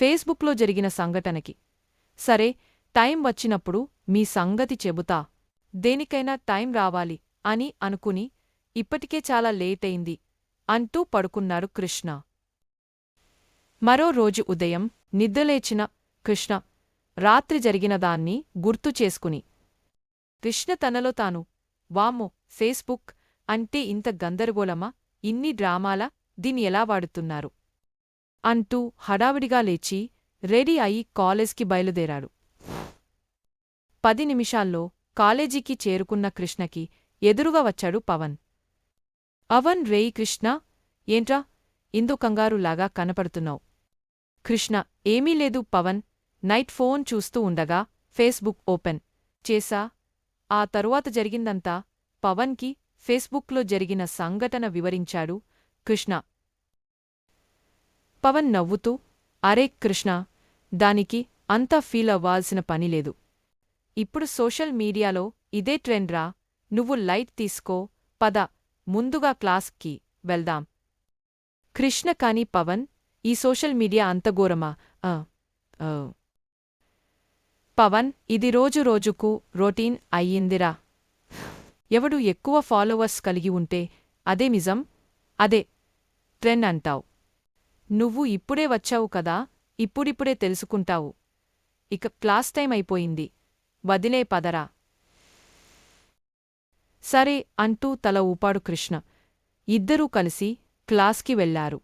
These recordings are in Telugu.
ఫేస్బుక్లో జరిగిన సంఘటనకి. సరే టైం వచ్చినప్పుడు మీ సంగతి చెబుతా. దేనికైనా టైం రావాలి అని అనుకుని ఇప్పటికే చాలా లేటయింది అంటూ పడుకున్నారు కృష్ణ. మరో రోజు ఉదయం నిద్రలేచిన కృష్ణ రాత్రి జరిగిన దాన్ని గుర్తు చేసుకుని కృష్ణ తనలో తాను. వామ్మో ఫేస్బుక్ అంటే ఇంత గందరగోళమా? ఇన్ని డ్రామాలా? దీన్ని ఎలా వాడుతున్నారు? అంటూ హడావిడిగా లేచి రెడీ అయి కాలేజ్కి బయలుదేరాడు. పది నిమిషాల్లో కాలేజీకి చేరుకున్న కృష్ణకి ఎదురుగా వచ్చాడు పవన్. అవన్ రేయ్ కృష్ణ ఏంట్రా? ఇందు కంగారులాగా కనపడుతున్నావు. కృష్ణ ఏమీ లేదు పవన్ నైట్ ఫోన్ చూస్తూ ఉండగా ఫేస్బుక్ ఓపెన్ చేసా ఆ తరువాత జరిగిందంతా పవన్కి ఫేస్బుక్లో జరిగిన సంఘటన వివరించాడు కృష్ణ. పవన్ నవ్వుతూ అరే కృష్ణ దానికి అంతా ఫీల్ అవ్వాల్సిన పనిలేదు ఇప్పుడు సోషల్ మీడియాలో ఇదే ట్రెండ్రా నువ్వు లైట్ తీసుకో పద ముందుగా క్లాస్కి వెళ్దాం. కృష్ణ కాని పవన్ ఈ సోషల్ మీడియా అంత ఘోరమా? ఆ, పవన్ ఇది రోజు రోజుకు రొటీన్ అయ్యిందిరా. ఎవడు ఎక్కువ ఫాలోవర్స్ కలిగి ఉంటే అదే నిజం? అదే ట్రెండ్ అంటావు. నువ్వు ఇప్పుడే వచ్చావు కదా ఇప్పుడిప్పుడే తెలుసుకుంటావు. ఇక క్లాస్ టైం అయిపోయింది. వదిలే పదరా. సరే అంటూ తల ఊపాడు కృష్ణ. ఇద్దరూ కలిసి క్లాస్కి వెళ్ళారు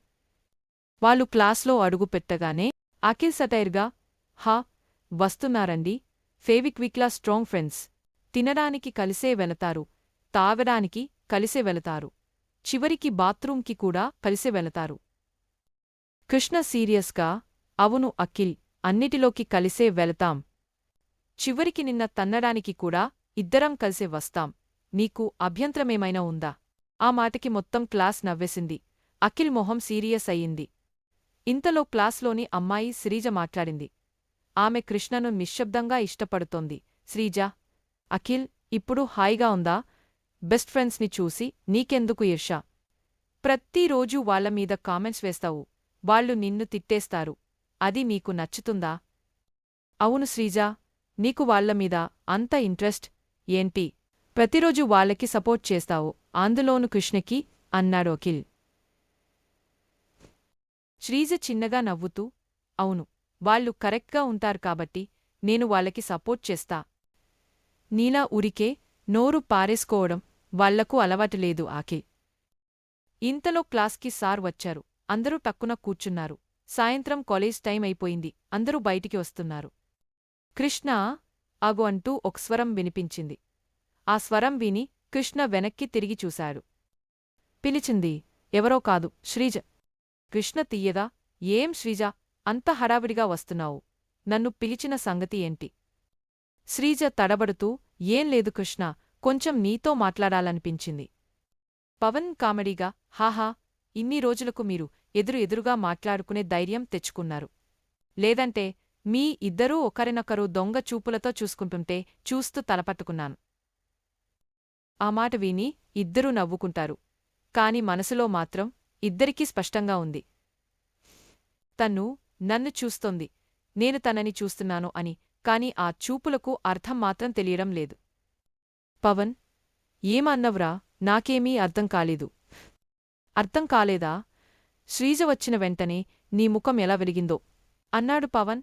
వాళ్ళు క్లాస్లో అడుగుపెట్టగానే అఖిల్ సటైర్గా హా వస్తున్నారండి. ఫేవిక్విక్లా స్ట్రాంగ్ ఫ్రెండ్స్. తినడానికి కలిసే వెళతారు. తాగడానికి కలిసే వెళతారు. చివరికి బాత్రూంకి కూడా కలిసే వెళతారు. కృష్ణ సీరియస్గా అవును అఖిల్ అన్నిటిలోకి కలిసే వెళతాం. చివరికి నిన్న తన్నడానికి కూడా ఇద్దరం కలిసే వస్తాం. నీకు అభ్యంతరమేమైనా ఉందా ఆ మాటకి మొత్తం క్లాస్ నవ్వేసింది. అఖిల్ మొహం సీరియస్ అయ్యింది. ఇంతలో క్లాస్లోని అమ్మాయి శ్రీజ మాట్లాడింది. ఆమె కృష్ణను నిశ్శబ్దంగా ఇష్టపడుతోంది. శ్రీజ అఖిల్ ఇప్పుడు హాయిగా ఉందా? బెస్ట్ ఫ్రెండ్స్ని చూసి నీకెందుకు ఈర్ష ప్రతిరోజూ వాళ్ళ మీద కామెంట్స్ వేస్తావు. వాళ్ళు నిన్ను తిట్టేస్తారు. అది నీకు నచ్చుతుందా? అవును శ్రీజా నీకు వాళ్ళ మీద అంత ఇంట్రెస్ట్ ఏంటి? ప్రతిరోజు వాళ్ళకి సపోర్ట్ చేస్తావు. అందులోను కృష్ణకి అన్నాడు అఖిల్. శ్రీజ చిన్నగా నవ్వుతూ అవును వాళ్ళు కరెక్ట్గా ఉంటారు కాబట్టి నేను వాళ్ళకి సపోర్ట్ చేస్తా. నీలా ఉరికే నోరు పారేసుకోవడం వాళ్ళకు అలవాటు లేదు ఆకే ఇంతలో క్లాస్కి సార్ వచ్చారు. అందరూ టక్కున కూర్చున్నారు. సాయంత్రం కాలేజ్ టైం అయిపోయింది. అందరూ బయటికి వస్తున్నారు. కృష్ణ అగు అంటూ ఒక స్వరం వినిపించింది. ఆ స్వరం విని కృష్ణ వెనక్కి తిరిగి చూశాడు. పిలిచింది ఎవరో కాదు శ్రీజ. కృష్ణ తీయదా ఏం శ్రీజ? అంత హడావిడిగా వస్తున్నావు. నన్ను పిలిచిన సంగతి ఏంటి? శ్రీజ తడబడుతూ ఏం లేదు కృష్ణ కొంచెం నీతో మాట్లాడాలనిపించింది. పవన్ కామెడీగా హాహా ఇన్ని రోజులకు మీరు ఎదురు ఎదురుగా మాట్లాడుకునే ధైర్యం తెచ్చుకున్నారు. లేదంటే మీ ఇద్దరూ ఒకరినొకరు దొంగ చూపులతో చూసుకుంటుంటే చూస్తూ తలపట్టుకున్నాను. ఆ మాట విని ఇద్దరూ నవ్వుకుంటారు. కాని మనసులో మాత్రం ఇద్దరికీ స్పష్టంగా ఉంది. తన్ను నన్ను చూస్తోంది. నేను తనని చూస్తున్నాను అని కాని ఆ చూపులకు అర్థం మాత్రం తెలియడం లేదు. పవన్ ఏమన్నవ్రా? నాకేమీ అర్థం కాలేదు. అర్థం కాలేదా? శ్రీజ వచ్చిన వెంటనే నీ ముఖం ఎలా వెలిగిందో? అన్నాడు పవన్.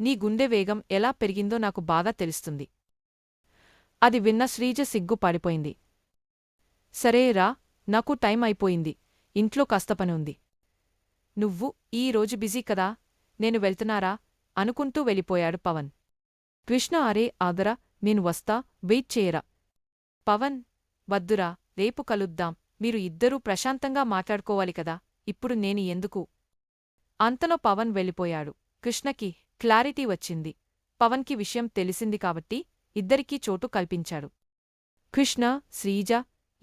నీ గుండె వేగం ఎలా పెరిగిందో నాకు బాగా తెలుస్తుంది. అది విన్న శ్రీజ సిగ్గు పడిపోయింది. సరేరా నాకు టైం అయిపోయింది. ఇంట్లో కాస్త పని ఉంది. నువ్వు ఈ రోజు బిజీ కదా? నేను వెళ్తున్నారా? అనుకుంటూ వెళ్ళిపోయాడు పవన్. కృష్ణ అరే ఆదరా నేను వస్తా వెయిట్ చేయరా. పవన్ వద్దురా రేపు కలుద్దాం. మీరు ఇద్దరూ ప్రశాంతంగా మాట్లాడుకోవాలి కదా ఇప్పుడు నేను ఎందుకు? అంతలో పవన్ వెళ్ళిపోయాడు. కృష్ణకి క్లారిటీ వచ్చింది. పవన్కి విషయం తెలిసింది కాబట్టి ఇద్దరికీ చోటు కల్పించాడు. కృష్ణ శ్రీజ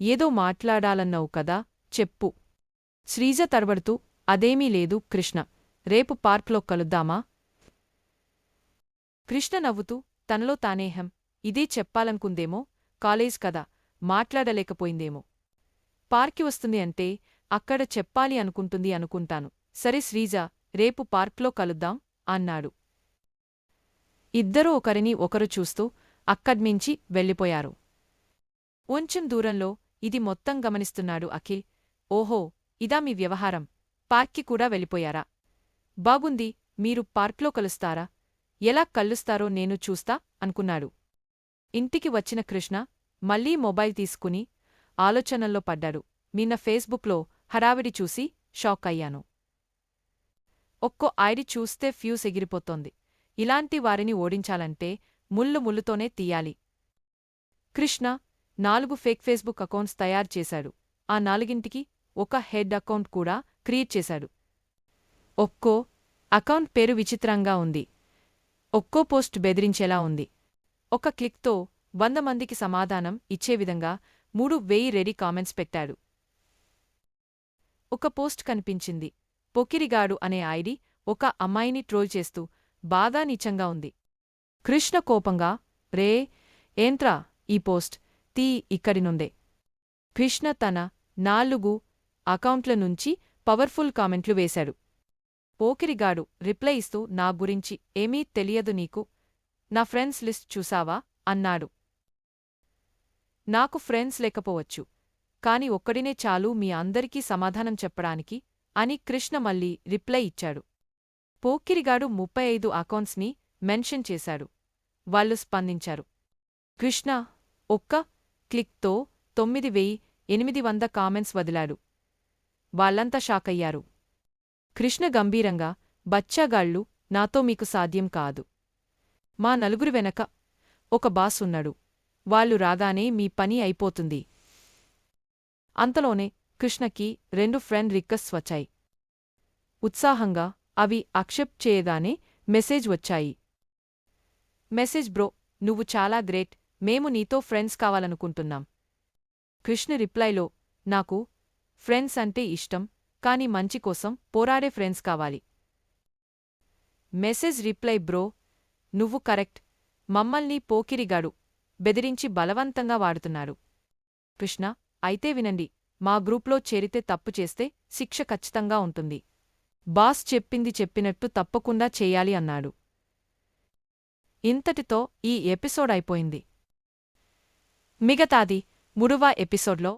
ఏదో మాట్లాడాలన్నావు కదా చెప్పు. శ్రీజ తడబడుతూ అదేమీ లేదు కృష్ణ రేపు పార్క్లో కలుద్దామా? కృష్ణ నవ్వుతూ తనలో తానేహం ఇదే చెప్పాలనుకుందేమో కాలేజ్ కదా మాట్లాడలేకపోయిందేమో. పార్కి వస్తుంది అంటే అక్కడ చెప్పాలి అనుకుంటుంది అనుకుంటాను. సరే శ్రీజ రేపు పార్క్లో కలుద్దాం అన్నాడు. ఇద్దరూ ఒకరిని ఒకరు చూస్తూ అక్కడ్మించి వెళ్ళిపోయారు. కొంచెం దూరంలో ఇది మొత్తం గమనిస్తున్నాడు అఖిల్. ఓహో ఇదా మీ వ్యవహారం. పార్క్కి కూడా వెళ్ళిపోయారా? బాగుంది మీరు పార్క్లో కలుస్తారా? ఎలా కలుస్తారో నేను చూస్తా అనుకున్నాడు. ఇంటికి వచ్చిన కృష్ణ మళ్ళీ మొబైల్ తీసుకుని ఆలోచనల్లో పడ్డాడు. నిన్న ఫేస్బుక్లో హడావిడి చూసి షాక్ అయ్యాను. ఒక్కో ఐడి చూస్తే ఫ్యూస్ ఎగిరిపోతోంది. ఇలాంటి వారిని ఓడించాలంటే ముళ్ళు ముళ్ళుతోనే తీయాలి. కృష్ణ నాలుగు ఫేక్ ఫేస్బుక్ అకౌంట్స్ తయారు చేశాడు. ఆ నాలుగింటికి ఒక హెడ్ అకౌంట్ కూడా క్రియేట్ చేశాడు. ఒక్కో అకౌంట్ పేరు విచిత్రంగా ఉంది. ఒక్కో పోస్ట్ బెదిరించేలా ఉంది. ఒక క్లిక్తో వంద మందికి సమాధానం ఇచ్చే విధంగా మూడు వెయ్యి రెడీ కామెంట్స్ పెట్టాడు. ఒక పోస్ట్ కనిపించింది. పొకిరిగాడు అనే ఐడి ఒక అమ్మాయిని ట్రోల్ చేస్తూ బాగా నీచంగా ఉంది. కృష్ణ కోపంగా రే ఏంట్రా ఈ పోస్ట్? తీ ఇక్కడి నుండే. కృష్ణ తన నాలుగు అకౌంట్ల నుంచి పవర్ఫుల్ కామెంట్లు వేశాడు. పోకిరిగాడు రిప్లై ఇస్తూ నా గురించి ఏమీ తెలియదు నీకు. నా ఫ్రెండ్స్ లిస్ట్ చూసావా? అన్నాడు. నాకు ఫ్రెండ్స్ లేకపోవచ్చు. కాని ఒక్కడినే చాలు మీ అందరికీ సమాధానం చెప్పడానికి అని కృష్ణ మళ్ళీ రిప్లై ఇచ్చాడు. పోకిరిగాడు ముప్పై ఐదు అకౌంట్స్ని మెన్షన్ చేశాడు. వాళ్ళు స్పందించారు. కృష్ణ ఒక్క క్లిక్తో తొమ్మిది వెయ్యి ఎనిమిది వంద కామెంట్స్ వదిలాడు. వాళ్ళంతా షాకయ్యారు కృష్ణ గంభీరంగా బచ్చాగాళ్ళు నాతో మీకు సాధ్యం కాదు. మా నలుగురు వెనక ఒక బాస్ ఉన్నాడు. వాళ్ళు రాగానే మీ పని అయిపోతుంది. అంతలోనే కృష్ణకి రెండు ఫ్రెండ్ రిక్వెస్ట్ వచ్చాయి. ఉత్సాహంగా అవి అక్సెప్ట్ చేయగానే మెసేజ్ వచ్చాయి. మెసేజ్ బ్రో నువ్వు చాలా గ్రేట్ మేము నీతో ఫ్రెండ్స్ కావాలనుకుంటున్నాం. కృష్ణ రిప్లైలో నాకు ఫ్రెండ్స్ అంటే ఇష్టం కాని మంచి కోసం పోరాడే ఫ్రెండ్స్ కావాలి. మెసేజ్ రిప్లై బ్రో నువ్వు కరెక్ట్ మమ్మల్ని పోకిరిగాడు బెదిరించి బలవంతంగా వాడుతున్నారు. కృష్ణ అయితే వినండి. మా గ్రూప్లో చేరితే తప్పు చేస్తే శిక్ష ఖచ్చితంగా ఉంటుంది. బాస్ చెప్పింది చెప్పినట్టు తప్పకుండా చేయాలి అన్నాడు. ఇంతటితో ఈ ఎపిసోడ్ అయిపోయింది. మిగతాది ముడువా ఎపిసోడ్లో